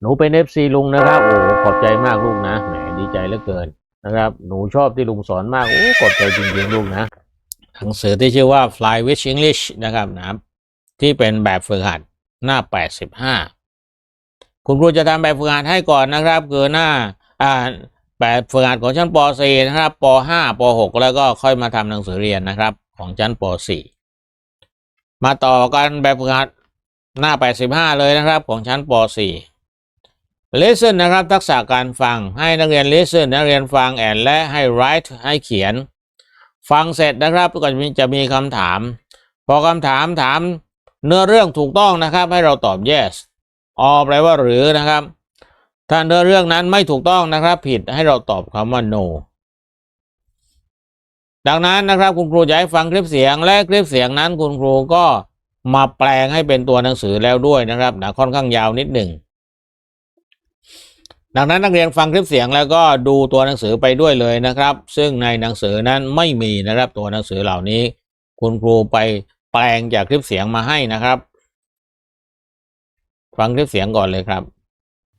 หนูเป็นเอฟซีลุงนะครับ โอ้ขอบใจมากลูกนะแหมดีใจเหลือเกินนะครับ หนูชอบที่ลุงสอนมาก โอ้ขอบใจจริงๆลูกนะหนังสือที่ชื่อว่า Fly with English นะครับนะที่เป็นแบบฝึกหัดหน้า 85 คุณครูจะทำแบบฝึกหัดให้ก่อนนะครับคือหน้าอ่าแบบฝึกหัดของชั้นป .4 นะครับป .5 ป .6 แล้วก็ค่อยมาทำหนังสือเรียนนะครับ ของชั้นป .4 มาต่อกันแบบฝึกหัดหน้า 85 เลยนะครับ ของชั้นป .4 listen นะครับ ทักษะการฟังให้นักเรียน listen นักเรียนฟังแอนและให้ write ให้เขียน ฟังเสร็จนะครับก็จะมีจะมีคำถาม พอคำถามถามเนื้อเรื่องถูกต้องนะครับ ให้เราตอบ yes ออแปลว่าหรือนะครับ ถ้าเนื้อเรื่องนั้นไม่ถูกต้องนะครับ ผิดให้เราตอบคำว่า no ดังนั้นนะครับคุณครูจะให้ฟังคลิปเสียงและคลิปเสียงนั้นคุณครูก็มาแปลงให้เป็นตัวหนังสือแล้วด้วยนะครับนะค่อนข้างยาวนิดหนึ่ง ดังนั้นนักเรียนฟังคลิปเสียงแล้วก็ดูตัวหนังสือไปด้วยเลยนะครับ ซึ่งในหนังสือนั้นไม่มีนะครับตัวหนังสือเหล่านี้ คุณครูไปแปลงจากคลิปเสียงมาให้นะครับ ฟังคลิปเสียงก่อนเลยครับ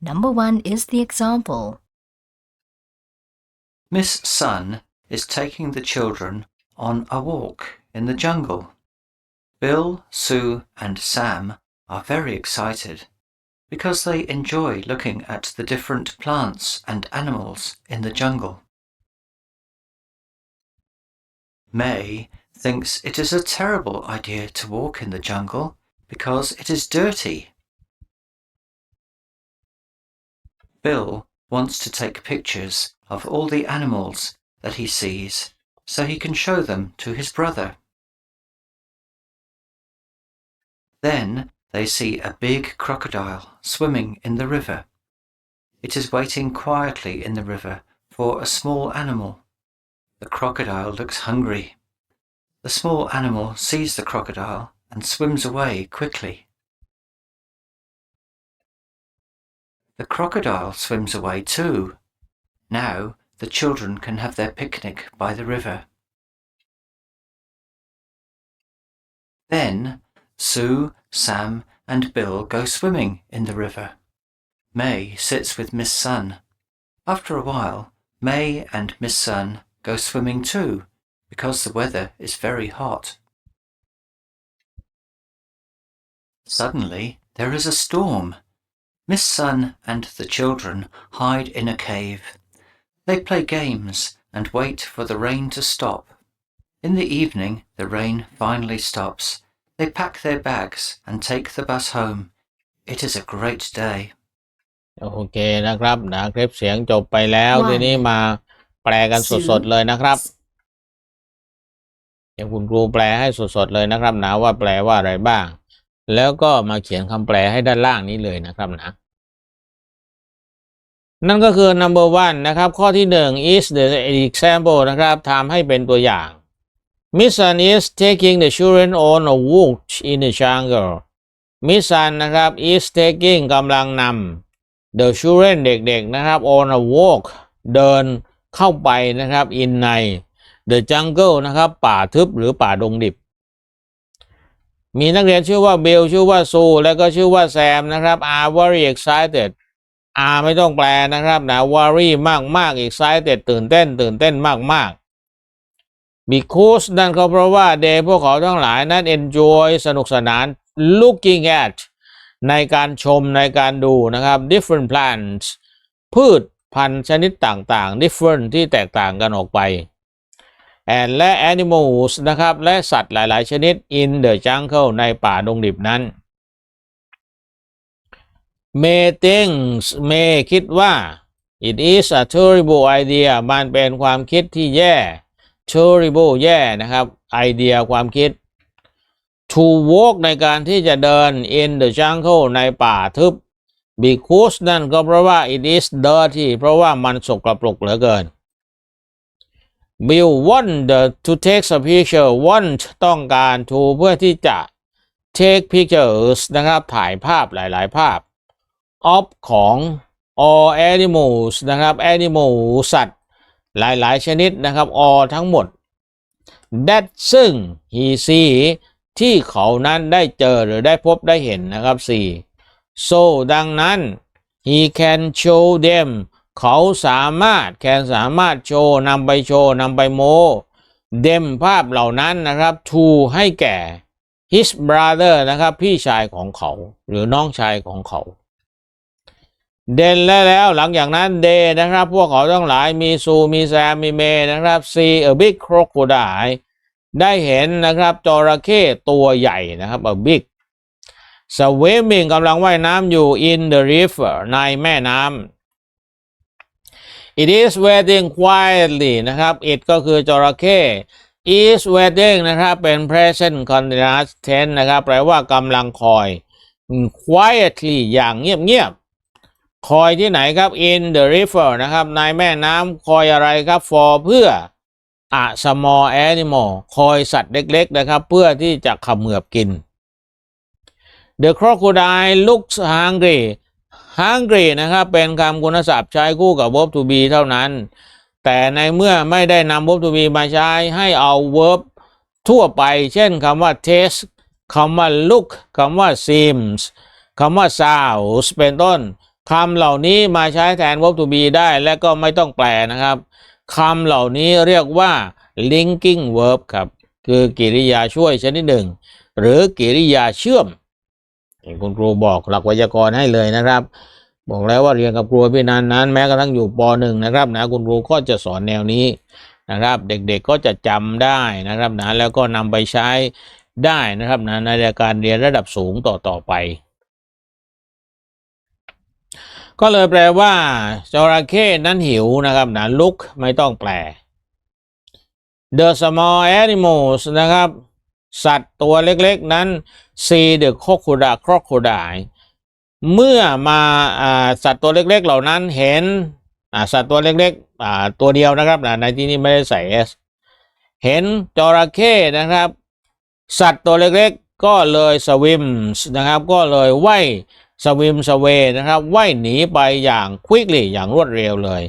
Number one is the example. Miss Sun is taking the children on a walk in the jungle. Bill, Sue, and Sam are very excited because they enjoy looking at the different plants and animals in the jungle. May thinks it is a terrible idea to walk in the jungle because it is dirty. Bill wants to take pictures of all the animals that he sees so he can show them to his brother. Then they see a big crocodile swimming in the river. It is waiting quietly in the river for a small animal. The crocodile looks hungry. The small animal sees the crocodile and swims away quickly. The crocodile swims away too. Now the children can have their picnic by the river. Then Sue, Sam, and Bill go swimming in the river. May sits with Miss Sun. After a while, May and Miss Sun go swimming too because the weather is very hot. Suddenly, there is a storm. Miss Sun and the children hide in a cave. They play games and wait for the rain to stop. In the evening, the rain finally stops. They pack their bags and take the bus home. It is a great day. โอเคนะครับนะคลิปเสียงจบไปแล้ว One ทีนี้มาแปลกันสดๆเลยนะครับเดี๋ยวคุณครูแปลให้สดๆเลยนะครับนะว่าแปลว่าอะไรบ้าง แล้วก็มาเขียนคำแปลให้ด้านล่างนี้เลยนะครับนะ นั่นก็คือ number one นะครับ ข้อที่หนึ่ง is the example นะครับทำให้เป็นตัวอย่าง Miss Sun is taking the children on a walk in the jungle Miss Sun นะครับ is taking กำลังนำ the children เด็กๆนะครับ on a walk เดินเข้าไปนะครับ in ใน the jungle นะครับ ป่าทึบหรือป่าดงดิบ มีนักเรียนชื่อว่าเบลชื่อว่าซูแล้วก็ชื่อว่าแซมนะครับ are very excited are ไม่ต้องแปลนะครับนะ worry มากมาก excited ตื่นเต้น ตื่นเต้นมากมาก because นั่นก็เพราะว่า they พวกเขาทั้งหลายนั้น enjoy สนุกสนาน looking at ในการชมในการดูนะครับ different plants พืชพันธุ์ชนิดต่างๆ different ที่แตกต่างกันออกไป and และ animals นะครับ และสัตว์หลายๆ ชนิด in the jungle ในป่าดงดิบนั้น May thinks May คิดว่า it is a terrible idea มันเป็นความคิดที่แย่ terrible แย่นะครับ ไอเดียความคิด to walk ในการที่จะเดิน in the jungle ในป่าทึบ because นั่นก็เพราะว่า it is dirty เพราะว่ามันสกปรกเหลือเกิน Bill want to take a picture want ต้องการ to เพื่อที่จะ take pictures นะครับ ถ่ายภาพหลายๆ ภาพ of ของ all animals นะครับ animal สัตว์ หลายๆ ชนิดนะครับ all ทั้งหมด that ซึ่ง he see ที่เขานั้นได้เจอหรือได้พบได้เห็นนะครับ 4 so ดังนั้น he can show them เขาสามารถ can สามารถโชว์นำไปโชว์นำไปโม them ภาพเหล่านั้นนะครับ to ให้แก่ his brother นะครับ พี่ชายของเขา หรือน้องชายของเขา เดนและแล้วหลังจากนั้นเดนะครับ พวกเขาทั้งหลายมีซูมีแซมมีเมนะครับ see a big crocodile ได้เห็นนะครับจระเข้ตัวใหญ่นะครับ a big swimming กำลังว่ายน้ำอยู่ in the river ในแม่น้ำ it is wading quietly นะครับ it ก็คือจระเข้ is wading นะครับ เป็น present continuous tense นะครับ แปลว่ากำลังคอย quietly อย่างเงียบๆ คอยที่ไหนครับ in the river นะครับ ในแม่น้ำคอยอะไรครับ for เพื่อ a small animal คอยสัตว์เล็ก ๆ นะครับ เพื่อที่จะเขมือบกิน The crocodile looks hungry hungry นะครับ เป็นคำคุณศัพท์ใช้คู่กับ verb to be เท่านั้น แต่ในเมื่อไม่ได้นำ verb to be มาใช้ให้เอา verb ทั่วไป เช่นคำว่า taste คำว่า look คำว่า seems คำว่า sounds เป็นต้น คำเหล่านี้มาใช้แทน verb to be ได้และก็ไม่ต้องแปลนะครับคำเหล่านี้เรียกว่า linking verb ครับ คือกิริยาช่วยชนิดหนึ่ง หรือกิริยาเชื่อมคุณครูบอกหลักไวยากรณ์ให้เลยนะครับ บอกแล้วว่าเรียนกับครูพี่นันนั้น แม้กระทั่งอยู่ปหนึ่งนะครับนะคุณครูก็จะสอนแนวนี้นะครับ เด็กๆก็จะจำได้นะครับนะแล้วก็นำไปใช้ได้นะครับนะในการเรียนระดับสูงต่อต่อไป ก็เลยแปลว่าจระเข้นั้นหิวนะครับนะลุกไม่ต้องแปล The small animals นะครับ สัตว์ตัวเล็กๆนั้น see the crocodile crocodile เมื่อมาอสัตว์ตัวเล็กๆ เหล่านั้นเห็นสัตว์ตัวเล็กๆตัวเดียวนะครับนะในที่นี้ไม่ได้ใส่ s เห็นจระเข้นะครับ สัตว์ตัวเล็กๆ ก็เลย swims นะครับ ก็เลยว่าย swim away นะครับว่ายหนีไปอย่าง quickly อย่างรวดเร็วเลย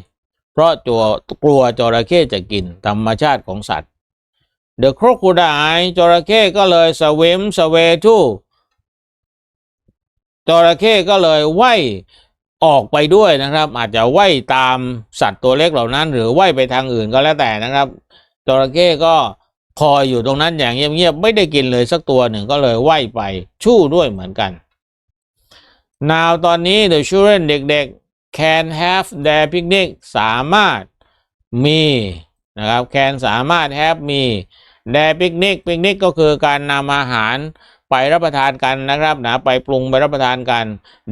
เพราะตัวกลัวจระเข้จะกินธรรมชาติของสัตว์ The crocodile จระเข้ก็เลย swim away to จระเข้ก็เลยว่ายออกไปด้วยนะครับ อาจจะว่ายตามสัตว์ตัวเล็กเหล่านั้น หรือว่ายไปทางอื่นก็แล้วแต่นะครับจระเข้ก็คอยอยู่ตรงนั้นอย่างเงียบๆไม่ได้กินเลยสักตัวหนึ่งก็เลยว่ายไปชู่ด้วยเหมือนกัน Now ตอนนี้ the children เด็กๆ can have their picnic สามารถมีนะครับ can สามารถ have มี their picnic picnic ก็คือการนำอาหารไปรับประทานกันนะครับนะไปปรุงไปรับประทานกัน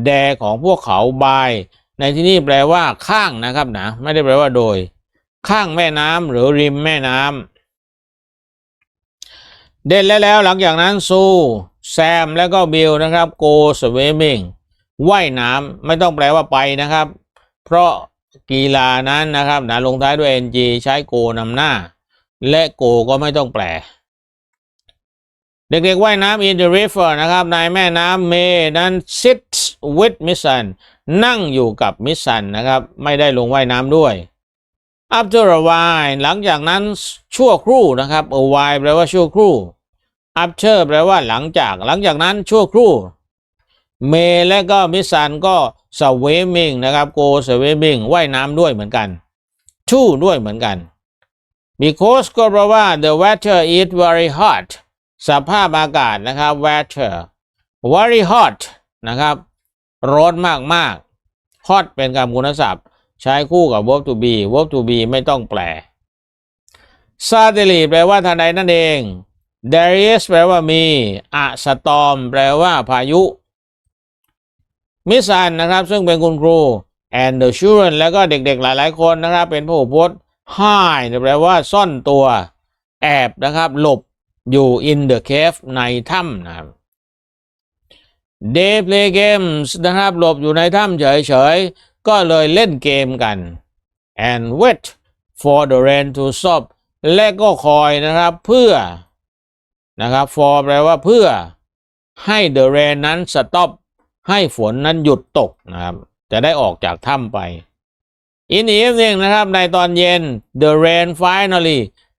แดของพวกเขาบายในที่นี้แปลว่าข้างนะครับนะไม่ได้แปลว่าโดย ข้างแม่น้ำหรือริมแม่น้ำเด่นแล้วแล้วหลังจากนั้นซูแซมแล้วก็บิลนะครับ go swimming ว่ายน้ำไม่ต้องแปลว่าไปนะครับ เพราะกีฬานั้นนะครับนะลงท้ายด้วย ng ใช้โกนำหน้า และโกก็ไม่ต้องแปล เด็กๆว่ายน้ำ in the river นะครับในแม่น้ำเมนั้น sit with miss sun นั่งอยู่กับมิสซันนะครับ ไม่ได้ลงว่ายน้ำด้วย after a while หลังจากนั้นชั่วครู่นะครับ a while แปลว่าชั่วครู่ after แปลว่าหลังจาก หลังจากนั้นชั่วครู่ เมและก็มิสซันก็ swimming นะครับ go swimming ว่ายน้ำด้วยเหมือนกัน ชู่ด้วยเหมือนกัน because ก็เพราะว่า the weather is very hot สภาพอากาศนะครับ weather very hot นะครับร้อนมากมาก hot เป็นคำคุณศัพท์ ใช้คู่กับ verb to be verb to be ไม่ต้องแปล suddenly แปลว่าทันใดนั่นเอง there is แปลว่ามี a storm แปลว่าพายุ มิสันนะครับ ซึ่งเป็นคุณครู and the children แล้วก็เด็กๆหลายๆคนนะครับ เป็นผู้พจน์ hide แปลว่าซ่อนตัว แอบนะครับ หลบอยู่ in the cave ในถ้ำนะครับ they play games นะครับ หลบอยู่ในถ้ำเฉยๆ ก็เลยเล่นเกมกัน and wait for the rain to stop และก็คอยนะครับเพื่อนะครับ for แปลว่าเพื่อให้ the rain นั้น stop ให้ฝนนั้นหยุดตกนะครับ จะได้ออกจากถ้ำไป in the evening นะครับ ในตอนเย็น the rain finally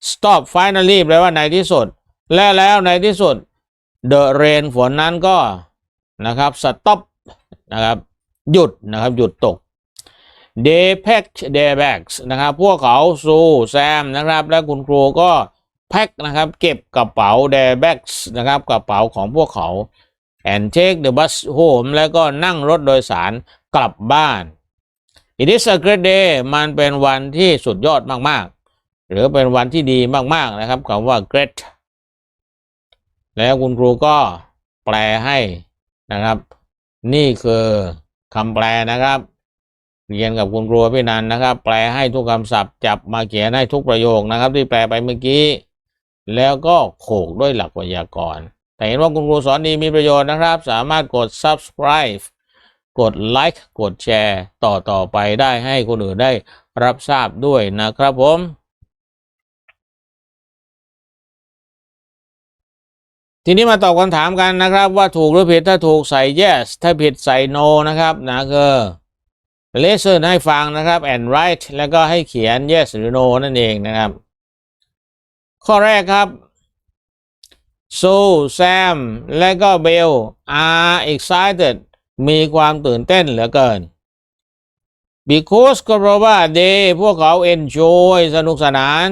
stop finally แปลว่าในที่สุด และแล้วในที่สุด the rain ฝนนั้นก็นะครับ stop นะครับหยุดนะครับหยุดตก they packed their bags นะครับ พวกเขาซูแซมนะครับ และคุณครูก็แพ็คนะครับ เก็บกระเป๋า their bags นะครับ กระเป๋าของพวกเขา and take the bus home แล้วก็นั่งรถโดยสารกลับบ้าน it is a great day มันเป็นวันที่สุดยอดมากๆ หรือเป็นวันที่ดีมากๆนะครับคำว่า great แล้วคุณครูก็แปลให้นะครับ นี่คือคำแปลนะครับ เรียนกับคุณครูพี่นันนะครับ แปลให้ทุกคำศัพท์จับมาเขียนให้ทุกประโยคนะครับ ที่แปลไปเมื่อกี้ แล้วก็โขกด้วยหลักไวยากรณ์ แต่เห็นว่าคุณครูสอนดีมีประโยชน์นะครับ สามารถกด subscribe กดไลค์กดแชร์ต่อต่อไปได้ให้คนอื่นได้รับทราบด้วยนะครับผมทีนี้มาตอบคำถามกันนะครับ ว่าถูกหรือผิดถ้าถูกใส่ yes ถ้าผิดใส่ no นะครับนะคือ listen ให้ฟังนะครับ and write แล้วก็ให้เขียน yes หรือ no นั่นเองนะครับ ข้อแรกครับ so Sam และก็ Bill are excited มีความตื่นเต้นเหลือเกิน because ก็เพราะว่า they พวกเขา enjoy สนุกสนาน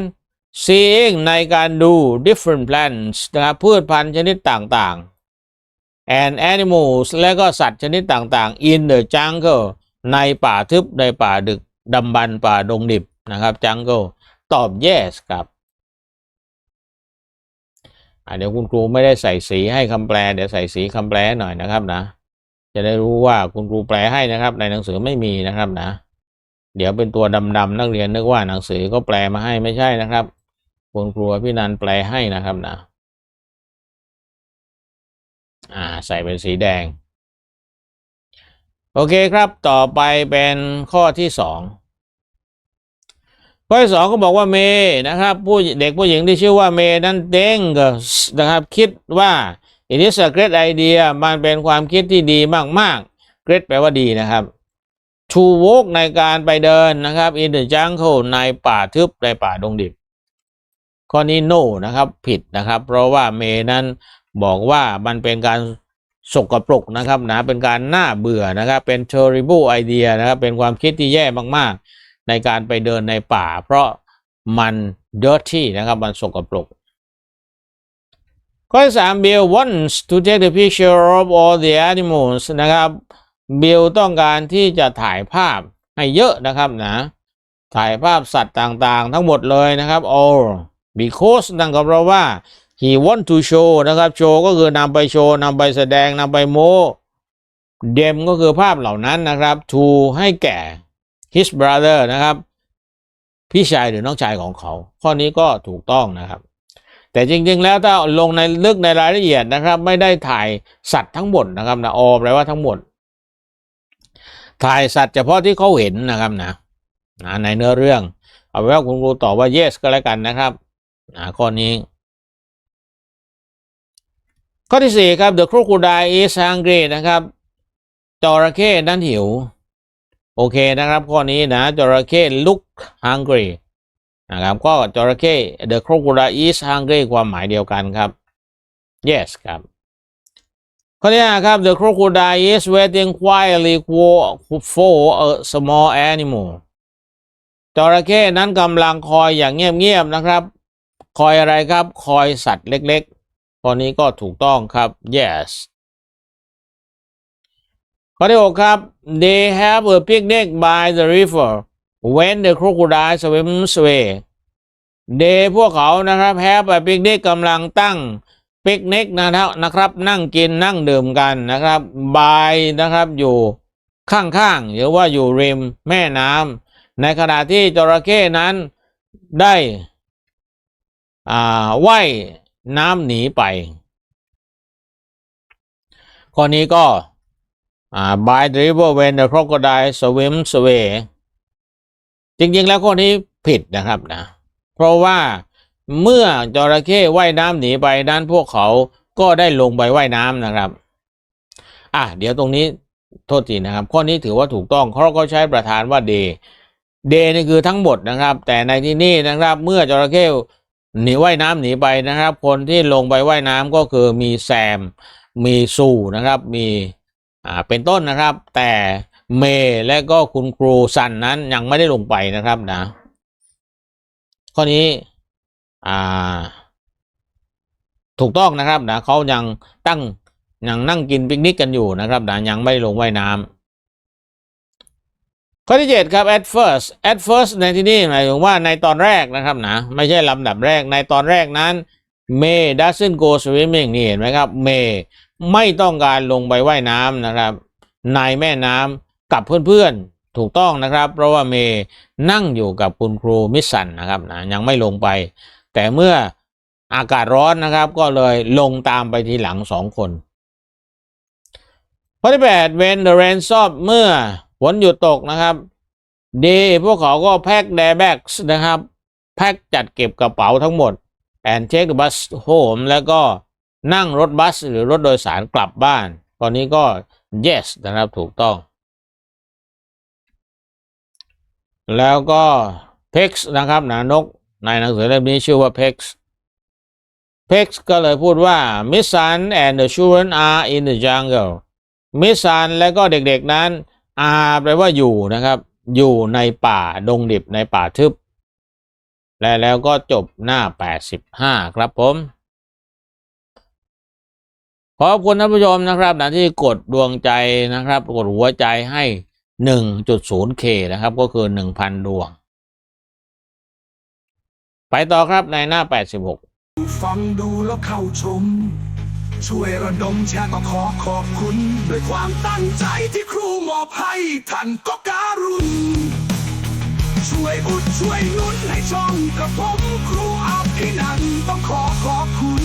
seeing ในการดู different plants นะครับพืชพันธุ์ชนิดต่างๆ and animals และก็สัตว์ชนิดต่างๆ in the jungle ในป่าทึบในป่าดึกดำบรรพ์ป่าดงดิบนะครับ jungle ตอบ yes ครับ เดี๋ยวคุณครูไม่ได้ใส่สีให้คำแปล เดี๋ยวใส่สีคำแปลหน่อยนะครับนะ จะได้รู้ว่าคุณครูแปลให้นะครับ ในหนังสือไม่มีนะครับนะ เดี๋ยวเป็นตัวดำๆนักเรียนนึกว่าหนังสือก็แปลมาให้ไม่ใช่นะครับ คุณครูพี่นันแปลให้นะครับนะ อ่าใส่เป็นสีแดง โอเคครับต่อไปเป็นข้อที่สอง ข้อที่สองก็บอกว่าเมย์นะครับผู้เด็กผู้หญิงที่ชื่อว่าเมย์นั้นเด้งนะครับคิดว่า it is a great idea มันเป็นความคิดที่ดีมากๆ great แปลว่าดีนะครับ to walk ในการไปเดินนะครับ in the jungle ในป่าทึบในป่าดงดิบ ข้อนี้ no นะครับผิดนะครับ เพราะว่าเมย์นั้นบอกว่ามันเป็นการสกปรกนะครับนะเป็นการน่าเบื่อนะครับเป็น terrible idea นะครับเป็นความคิดที่แย่มากๆ ในการไปเดินในป่า เพราะมัน dirty นะครับ มันสกปรกข้อสาม Bill wants to take the picture of all the animals นะครับบิลต้องการที่จะถ่ายภาพให้เยอะนะครับนะ ถ่ายภาพสัตว์ต่างๆ ทั้งหมดเลยนะครับ all because นั่นก็เพราะว่า he want to show นะครับ โชว์ก็คือนำไปโชว์นำไปแสดงนำไปโม dem ก็คือภาพเหล่านั้นนะครับ to ให้แก่ his brother นะครับ พี่ชายหรือน้องชายของเขา ข้อนี้ก็ถูกต้องนะครับ แต่จริงๆแล้วถ้าลงในลึกในรายละเอียดนะครับ ไม่ได้ถ่ายสัตว์ทั้งหมดนะครับนะออแปลว่าทั้งหมด ถ่ายสัตว์เฉพาะที่เขาเห็นนะครับนะนะในเนื้อเรื่อง เอาไว้ว่าคุณครูตอบว่า yes ก็แล้วกันนะครับนะข้อนี้ข้อที่สี่ครับ the crocodile is hungry นะครับจระเข้นั้นหิว โอเคนะครับข้อนี้นะจระเข้ look hungry นะครับก็จระเข้ the crocodile is hungry ความหมายเดียวกันครับ yes ครับข้อที่ห้ครับ the crocodile is waiting quietly for a small animal จระเข้นั้นกำลังคอยอย่างเงียบๆนะครับ คอยอะไรครับ คอยสัตว์เล็กๆข้อนี้ก็ถูกต้องครับ yes ข้อที่หกครับ they have a picnic by the river when the crocodile swims away they พวกเขานะครับ have a picnic กำลังตั้งปิกนิกนะครับนะครับ นั่งกินนั่งดื่มกันนะครับ by นะครับอยู่ข้างๆหรือว่าอยู่ริมแม่น้ำในขณะที่จระเข้นั้นได้อ่าว่ายน้ำหนีไปข้อนี้ก็ อ่า by the river when the crocodile swims away จริงๆแล้วข้อนี้ผิดนะครับนะ เพราะว่าเมื่อจระเข้ว่ายน้ำหนีไปนั้นพวกเขาก็ได้ลงไปว่ายน้ำนะครับ อะเดี๋ยวตรงนี้โทษทีนะครับ ข้อนี้ถือว่าถูกต้องเพราะเขาใช้ประธานว่า day day นี่คือทั้งหมดนะครับ แต่ในที่นี่นะครับ เมื่อจระเข้หนีว่ายน้ำหนีไปนะครับ คนที่ลงไปว่ายน้ำก็คือมีแซม มีซูนะครับ มี เป็นต้นนะครับ แต่เมย์และก็คุณครูซันนั้นยังไม่ได้ลงไปนะครับนะ ข้อนี้อ่าถูกต้องนะครับนะเขายังตั้งยังนั่งกินปิกนิกกันอยู่นะครับนะยังไม่ลงว่ายน้ำข้อที่เจ็ดครับ at first at first ในที่นี้หมายถึงว่าในตอนแรกนะครับนะไม่ใช่ลำดับแรกในตอนแรกนั้น May doesn't go swimming นี่เห็นไหมครับ May ไม่ต้องการลงไปว่ายน้ำนะครับ ในแม่น้ำกับเพื่อนๆถูกต้องนะครับ เพราะว่าเมย์นั่งอยู่กับคุณครูมิสันนะครับนะยังไม่ลงไป แต่เมื่ออากาศร้อนนะครับ ก็เลยลงตามไปทีหลังสองคนข้อที่แปด when the rain stop เมื่อฝนหยุดตกนะครับ day พวกเขาก็แพ็ค their bags นะครับ แพ็คจัดเก็บกระเป๋าทั้งหมด and take the bus home แล้วก็ นั่งรถบัสหรือรถโดยสารกลับบ้าน ตอนนี้ก็ yes นะครับถูกต้อง แล้วก็ pex นะครับนะนกในหนังสือเล่มนี้ชื่อว่า pex pex ก็เลยพูดว่า Miss Sun and the children are in the jungle Miss Sun และก็เด็กๆนั้น are แปลว่าอยู่นะครับ อยู่ในป่าดงดิบในป่าทึบ และแล้วก็จบหน้า 85 ครับผม ขอบคุณท่านผู้ชมนะครับนะที่กดดวงใจนะครับ กดหัวใจให้ 1.0K นะครับ ก็คือ 1,000 ดวง ไปต่อครับในหน้า 86 ฟังดูแล้วเข้าชม ช่วยระดมแชร์ก็ขอขอบคุณ ด้วยความตั้งใจที่ครูมอบให้ท่านก็การุณช่วยอุดช่วยนุนให้ช่องกับผมครูอาภินันต้องขอขอบคุณ